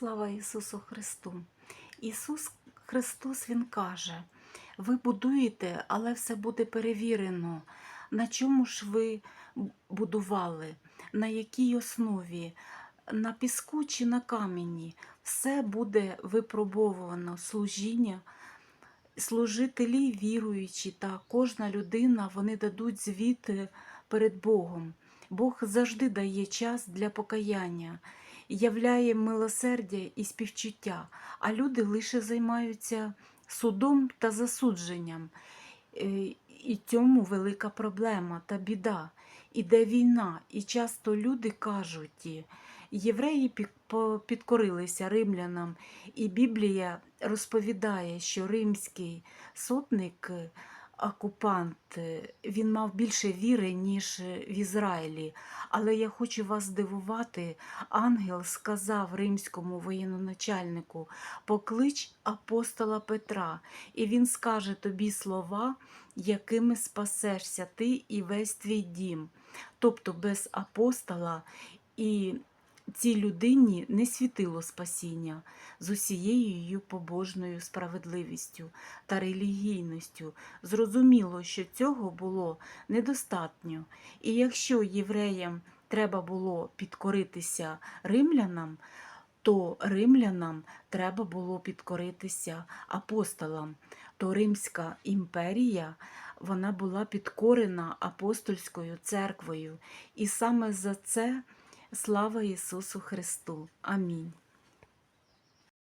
Слава Ісусу Христу! Ісус Христос Він каже: ви будуєте, але все буде перевірено. На чому ж ви будували? На якій основі? На піску чи на камені? Все буде випробовано служіння. Служителі віруючі та кожна людина вони дадуть звіт перед Богом. Бог завжди дає час для покаяння, являє милосердя і співчуття, а люди лише займаються судом та засудженням. Е, І цьому велика проблема та біда. Іде війна, і часто люди кажуть, євреї підкорилися римлянам, і Біблія розповідає, що римський сотник, окупант, він мав більше віри, ніж в Ізраїлі. Але я хочу вас здивувати, ангел сказав римському воєноначальнику, поклич апостола Петра, і він скаже тобі слова, якими спасешся ти і весь твій дім. Тобто без апостола і цій людині не світило спасіння з усією її побожною справедливістю та релігійністю. Зрозуміло, що цього було недостатньо. І якщо євреям треба було підкоритися римлянам, то римлянам треба було підкоритися апостолам. То Римська імперія вона була підкорена апостольською церквою. І саме за це слава Ісусу Христу. Амінь.